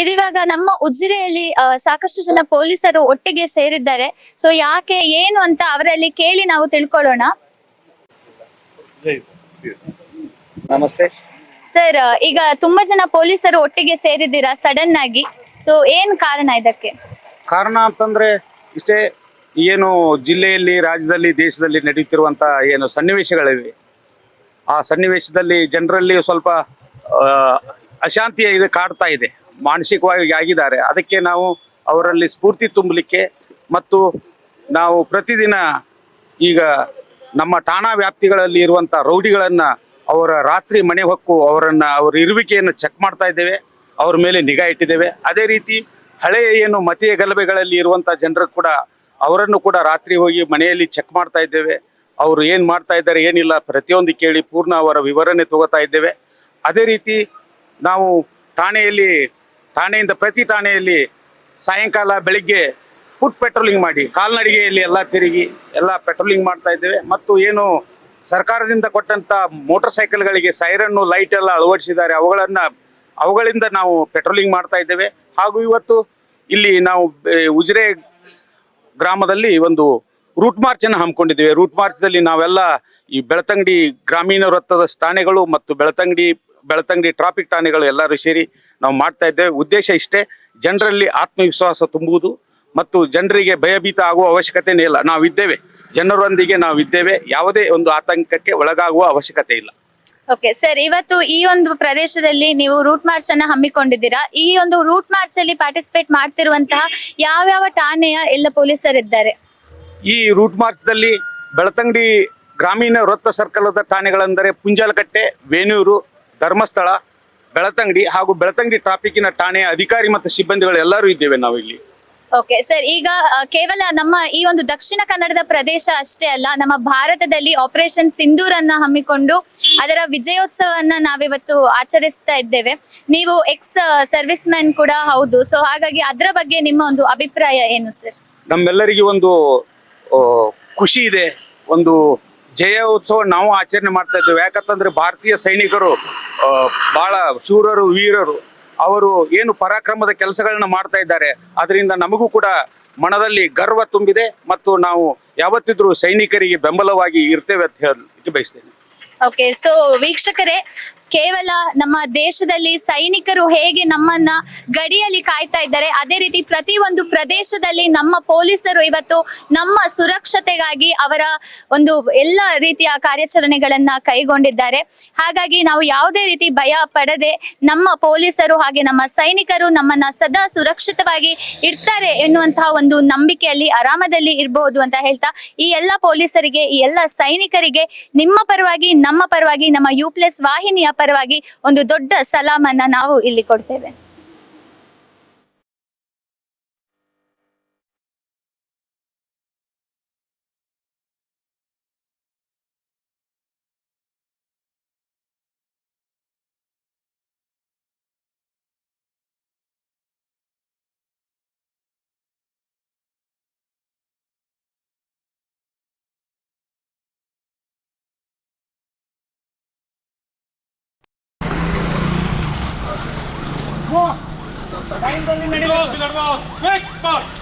ಇದಿವಾಗ ನಮ್ಮ ಉಜಿರೆಯಲ್ಲಿ ಸಾಕಷ್ಟು ಜನ ಪೊಲೀಸರು ಒಟ್ಟಿಗೆ ಸೇರಿದ್ದಾರೆ. ಸೊ ಯಾಕೆ ಏನು ಅಂತ ಅವರಲ್ಲಿ ಕೇಳಿ ನಾವು ತಿಳ್ಕೊಳ್ಳೋಣ. ನಮಸ್ತೆ. ಸರ್ ಈಗ ತುಂಬಾ ಜನ ಪೊಲೀಸರು ಒಟ್ಟಿಗೆ ಸೇರಿದ್ದೀರಾ ಸಡನ್ ಆಗಿ. ಸೊ ಏನ್ ಕಾರಣ ಇದಕ್ಕೆ? ಕಾರಣ ಅಂತಂದ್ರೆ ಇಷ್ಟೇ ಏನು ಜಿಲ್ಲೆಯಲ್ಲಿ ರಾಜ್ಯದಲ್ಲಿ ದೇಶದಲ್ಲಿ ನಡೀತಿರುವಂತ ಏನು ಸನ್ನಿವೇಶಗಳಿವೆ. ಆ ಸನ್ನಿವೇಶದಲ್ಲಿ ಜನರಲ್ಲಿ ಸ್ವಲ್ಪ ಆ, ಅಶಾಂತಿಯ ಇದು ಕಾಡ್ತಾ ಇದೆ. ಮಾನಸಿಕವಾಗಿ ಆಗಿದ್ದಾರೆ ಅದಕ್ಕೆ ನಾವು ಅವರಲ್ಲಿ ಸ್ಫೂರ್ತಿ ತುಂಬಲಿಕ್ಕೆ ಮತ್ತು ನಾವು ಪ್ರತಿದಿನ ಈಗ ನಮ್ಮ ಠಾಣಾ ವ್ಯಾಪ್ತಿಗಳಲ್ಲಿ ಇರುವಂತ ರೌಡಿಗಳನ್ನು ಅವರ ರಾತ್ರಿ ಮನೆ ಹೊಕ್ಕು ಅವರನ್ನು ಅವರ ಇರುವಿಕೆಯನ್ನು ಚೆಕ್ ಮಾಡ್ತಾ ಇದ್ದೇವೆ. ಅವರ ಮೇಲೆ ನಿಗಾ ಇಟ್ಟಿದ್ದೇವೆ. ಅದೇ ರೀತಿ ಹಳೆಯ ಏನು ಮತೀಯ ಗಲಭೆಗಳಲ್ಲಿ ಇರುವಂತ ಜನರು ಕೂಡ ಅವರನ್ನು ಕೂಡ ರಾತ್ರಿ ಹೋಗಿ ಮನೆಯಲ್ಲಿ ಚೆಕ್ ಮಾಡ್ತಾ ಇದ್ದೇವೆ. ಅವರು ಏನು ಮಾಡ್ತಾ ಇದ್ದಾರೆ ಏನಿಲ್ಲ ಪ್ರತಿಯೊಂದು ಕೇಳಿ ಪೂರ್ಣ ಅವರ ವಿವರಣೆ ತಗೋತಾ ಇದ್ದೇವೆ. ಅದೇ ರೀತಿ ನಾವು ಠಾಣೆಯಲ್ಲಿ, ಠಾಣೆಯಿಂದ ಪ್ರತಿ ಠಾಣೆಯಲ್ಲಿ ಸಾಯಂಕಾಲ ಬೆಳಿಗ್ಗೆ ಫುಟ್ ಪೆಟ್ರೋಲಿಂಗ್ ಮಾಡಿ, ಕಾಲ್ನಡಿಗೆಯಲ್ಲಿ ಎಲ್ಲ ತಿರುಗಿ ಎಲ್ಲ ಪೆಟ್ರೋಲಿಂಗ್ ಮಾಡ್ತಾ ಇದ್ದೇವೆ. ಮತ್ತು ಏನು ಸರ್ಕಾರದಿಂದ ಕೊಟ್ಟಂತ ಮೋಟರ್ ಸೈಕಲ್ಗಳಿಗೆ ಸೈರನ್ನು ಲೈಟ್ ಎಲ್ಲ ಅಳವಡಿಸಿದ್ದಾರೆ. ಅವುಗಳನ್ನ, ಅವುಗಳಿಂದ ನಾವು ಪೆಟ್ರೋಲಿಂಗ್ ಮಾಡ್ತಾ ಇದ್ದೇವೆ. ಹಾಗೂ ಇವತ್ತು ಇಲ್ಲಿ ನಾವು ಉಜಿರೆ ಗ್ರಾಮದಲ್ಲಿ ಒಂದು ರೂಟ್ ಮಾರ್ಚ್ ಅನ್ನು ಹಮ್ಮಿಕೊಂಡಿದ್ದೇವೆ. ರೂಟ್ ಮಾರ್ಚ್ದಲ್ಲಿ ನಾವೆಲ್ಲ ಈ ಬೆಳತಂಗಡಿ ಗ್ರಾಮೀಣ ವೃತ್ತದ ಠಾಣೆಗಳು ಮತ್ತು ಬೆಳತಂಗಡಿ ಬೆಳತಂಗಡಿ ಟ್ರಾಫಿಕ್ ಠಾಣೆಗಳು ಎಲ್ಲರೂ ಸೇರಿ ನಾವು ಮಾಡ್ತಾ ಇದ್ದೇವೆ. ಉದ್ದೇಶ ಇಷ್ಟೇ ಜನರಲ್ಲಿ ಆತ್ಮವಿಶ್ವಾಸ ತುಂಬುವುದು ಮತ್ತು ಜನರಿಗೆ ಭಯಭೀತ ಆಗುವ ಅವಶ್ಯಕತೆನೇ ಇಲ್ಲ. ನಾವಿದ್ದೇವೆ. ಜನರೊಂದಿಗೆ ನಾವಿದ್ದೇವೆ. ಯಾವುದೇ ಒಂದು ಆತಂಕಕ್ಕೆ ಒಳಗಾಗುವ ಅವಶ್ಯಕತೆ ಇಲ್ಲ. ಓಕೆ ಸರ್ ಇವತ್ತು ಈ ಒಂದು ಪ್ರದೇಶದಲ್ಲಿ ನೀವು ರೂಟ್ ಮಾರ್ಚ್ ಅನ್ನ ಹಮ್ಮಿಕೊಂಡಿದ್ದೀರಾ? ಈ ಒಂದು ರೂಟ್ ಮಾರ್ಚ್ ಅಲ್ಲಿ ಪಾರ್ಟಿಸಿಪೇಟ್ ಮಾಡ್ತಿರುವಂತಹ ಯಾವ್ಯಾವ ಠಾಣೆಯ ಎಲ್ಲ ಪೊಲೀಸರಿದ್ದಾರೆ ಈ ರೂಟ್ ಮಾರ್ಚ್ ದಲ್ಲಿ ಬೆಳತಂಗಡಿ ಗ್ರಾಮೀಣ ವೃತ್ತ ಸರ್ಕಲದ ಠಾಣೆಗಳೆಂದರೆ ಪುಂಜಾಲಕಟ್ಟೆ ವೇಣೂರು ಧರ್ಮಸ್ಥಳ ಬೆಳತಂಗಡಿ ಹಾಗೂ ಬೆಳತಂಗಡಿ ಟ್ರಾಫಿಕ್ಕಿನ ಠಾಣೆಯ ಅಧಿಕಾರಿ ಮತ್ತು ಸಿಬ್ಬಂದಿಗಳು ಎಲ್ಲರೂ ಇದ್ದೇವೆ ನಾವು ಇಲ್ಲಿ. ಓಕೆ ಸರ್ ಈಗ ಆ, ಕೇವಲ ನಮ್ಮ ಈ ಒಂದು ದಕ್ಷಿಣ ಕನ್ನಡದ ಪ್ರದೇಶ ಅಷ್ಟೇ ಅಲ್ಲ ನಮ್ಮ ಭಾರತದಲ್ಲಿ ಆಪರೇಷನ್ ಸಿಂಧೂರ್ ಅನ್ನ ಹಮ್ಮಿಕೊಂಡು ಅದರ ವಿಜಯೋತ್ಸವವನ್ನ ನಾವಿವತ್ತು ಆಚರಿಸ್ತಾ ಇದ್ದೇವೆ. ನೀವು ಎಕ್ಸ್ ಸರ್ವಿಸ್ ಮ್ಯಾನ್ ಕೂಡ ಹೌದು. ಸೊ ಹಾಗಾಗಿ ಅದರ ಬಗ್ಗೆ ನಿಮ್ಮ ಒಂದು ಅಭಿಪ್ರಾಯ ಏನು ಸರ್ ನಮ್ಮೆಲ್ಲರಿಗೂ ಒಂದು ಆ, ಖುಷಿ ಇದೆ ಒಂದು ಜಯ ಉತ್ಸವ ನಾವು ಆಚರಣೆ ಮಾಡ್ತಾ ಇದ್ದೇವೆ. ಯಾಕಂತಂದ್ರೆ ಭಾರತೀಯ ಸೈನಿಕರು ಬಹಳ ಶೂರರು, ವೀರರು, ಅವರು ಏನು ಪರಾಕ್ರಮದ ಕೆಲಸಗಳನ್ನ ಮಾಡ್ತಾ ಇದ್ದಾರೆ. ಅದರಿಂದ ನಮಗೂ ಕೂಡ ಮನದಲ್ಲಿ ಗರ್ವ ತುಂಬಿದೆ ಮತ್ತು ನಾವು ಯಾವತ್ತಿದ್ರೂ ಸೈನಿಕರಿಗೆ ಬೆಂಬಲವಾಗಿ ಇರ್ತೇವೆ ಅಂತ ಹೇಳಲಿಕ್ಕೆ ಬಯಸ್ತೇನೆ. ಓಕೆ ಸೊ ವೀಕ್ಷಕರೇ ಕೇವಲ ನಮ್ಮ ದೇಶದಲ್ಲಿ ಸೈನಿಕರು ಹೇಗೆ ನಮ್ಮನ್ನ ಗಡಿಯಲ್ಲಿ ಕಾಯ್ತಾ ಇದ್ದಾರೆ, ಅದೇ ರೀತಿ ಪ್ರತಿ ಒಂದು ಪ್ರದೇಶದಲ್ಲಿ ನಮ್ಮ ಪೊಲೀಸರು ಇವತ್ತು ನಮ್ಮ ಸುರಕ್ಷತೆಗಾಗಿ ಅವರ ಒಂದು ಎಲ್ಲ ರೀತಿಯ ಕಾರ್ಯಾಚರಣೆಗಳನ್ನ ಕೈಗೊಂಡಿದ್ದಾರೆ. ಹಾಗಾಗಿ ನಾವು ಯಾವುದೇ ರೀತಿ ಭಯ ಪಡದೆ ನಮ್ಮ ಪೊಲೀಸರು ಹಾಗೆ ನಮ್ಮ ಸೈನಿಕರು ನಮ್ಮನ್ನ ಸದಾ ಸುರಕ್ಷಿತವಾಗಿ ಇಡ್ತಾರೆ ಎನ್ನುವಂತಹ ಒಂದು ನಂಬಿಕೆಯಲ್ಲಿ ಆರಾಮದಲ್ಲಿ ಇರಬಹುದು ಅಂತ ಹೇಳ್ತಾ, ಈ ಎಲ್ಲ ಪೊಲೀಸರಿಗೆ, ಈ ಎಲ್ಲ ಸೈನಿಕರಿಗೆ ನಿಮ್ಮ ಪರವಾಗಿ, ನಮ್ಮ ಪರವಾಗಿ, ನಮ್ಮ ಯು ಪ್ಲಸ್ ವಾಹಿನಿಯ ಪರವಾಗಿ ಒಂದು ದೊಡ್ಡ ಸಲಾಮನ್ನ ನಾವು ಇಲ್ಲಿ ಕೊಡ್ತೇವೆ. Go! Time coming, Medic! Go, Medic!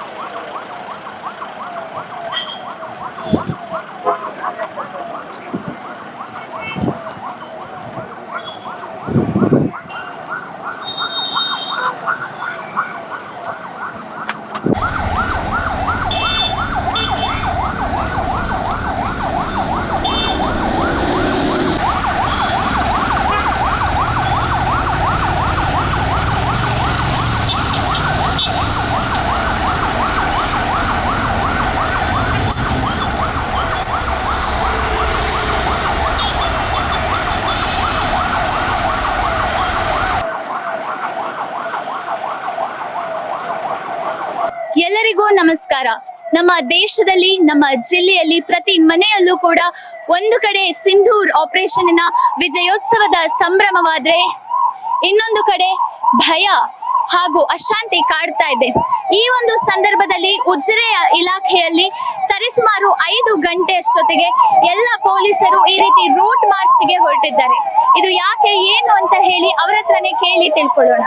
ಎಲ್ಲರಿಗೂ ನಮಸ್ಕಾರ. ನಮ್ಮ ದೇಶದಲ್ಲಿ, ನಮ್ಮ ಜಿಲ್ಲೆಯಲ್ಲಿ ಪ್ರತಿ ಮನೆಯಲ್ಲೂ ಕೂಡ ಒಂದು ಕಡೆ ಸಿಂಧೂರ್ ಆಪರೇಷನ್ನ ವಿಜಯೋತ್ಸವದ ಸಂಭ್ರಮವಾದ್ರೆ ಇನ್ನೊಂದು ಕಡೆ ಭಯ ಹಾಗೂ ಅಶಾಂತಿ ಕಾಡ್ತಾ ಇದೆ. ಈ ಒಂದು ಸಂದರ್ಭದಲ್ಲಿ ಉಜಿರೆಯ ಇಲಾಖೆಯಲ್ಲಿ ಸರಿಸುಮಾರು ಐದು ಗಂಟೆಯಷ್ಟೊತ್ತಿಗೆ ಎಲ್ಲ ಪೊಲೀಸರು ಈ ರೀತಿ ರೂಟ್ ಮಾರ್ಚ್ಗೆ ಹೊರಟಿದ್ದಾರೆ. ಇದು ಯಾಕೆ, ಏನು ಅಂತ ಹೇಳಿ ಅವರ ಹತ್ರನೇ ಕೇಳಿ ತಿಳ್ಕೊಳ್ಳೋಣ.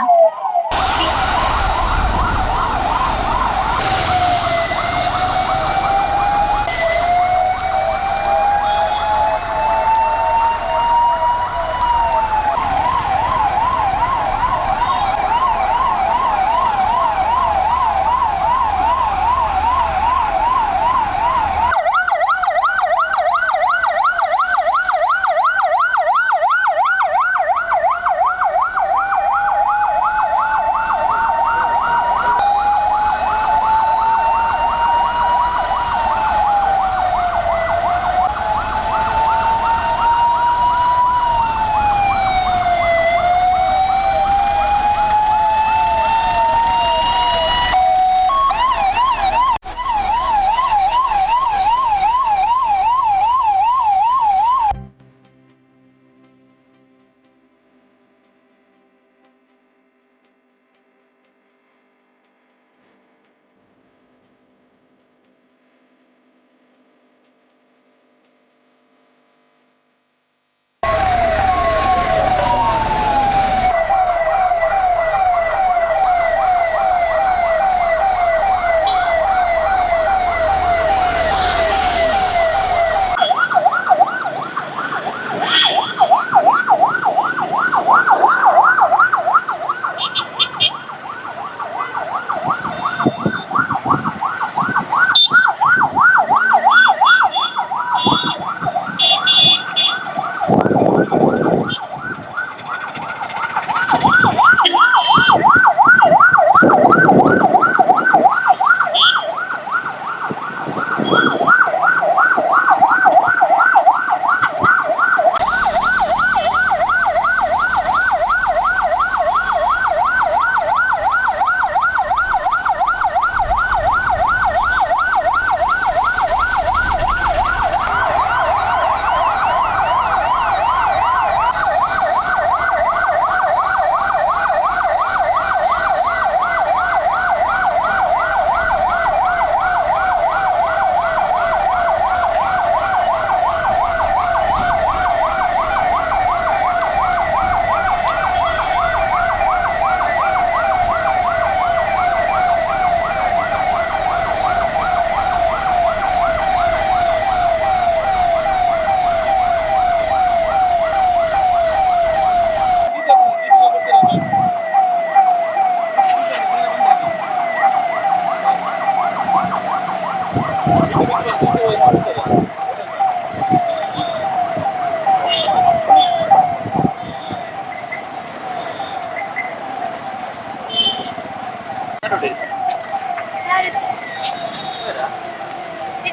Saturday.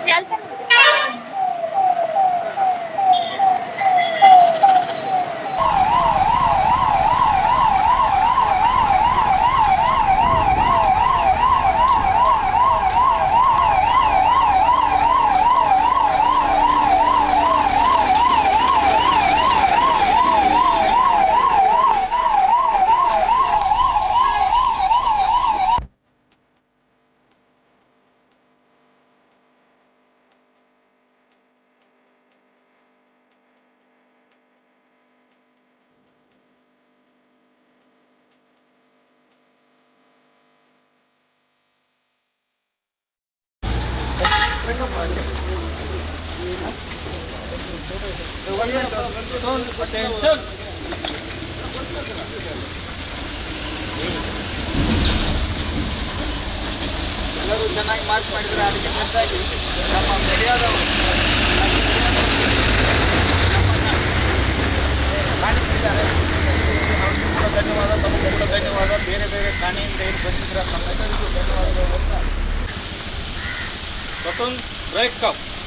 Saturday. ಎಲ್ಲರೂ ಚೆನ್ನಾಗಿ ಮಾರ್ಕ್ ಮಾಡಿದ್ರೆ ಅದಕ್ಕೆ ಹೆಚ್ಚಾಗಿ ನಮ್ಮ ಮರ್ಯಾದ ಕಾಣಿಸಿದ್ದಾರೆ ಅವ್ರಿಗೂ ಕೂಡ ಧನ್ಯವಾದ ತಮಗೂ ಕೂಡ ಧನ್ಯವಾದ ಬೇರೆ ಬೇರೆ ಠಾಣೆಯಿಂದ ಏನು ಬಂದಿದ್ರ ತಮ್ಮೆಲ್ಲರಿಗೂ ಧನ್ಯವಾದಗಳು ಅಂತ button right cups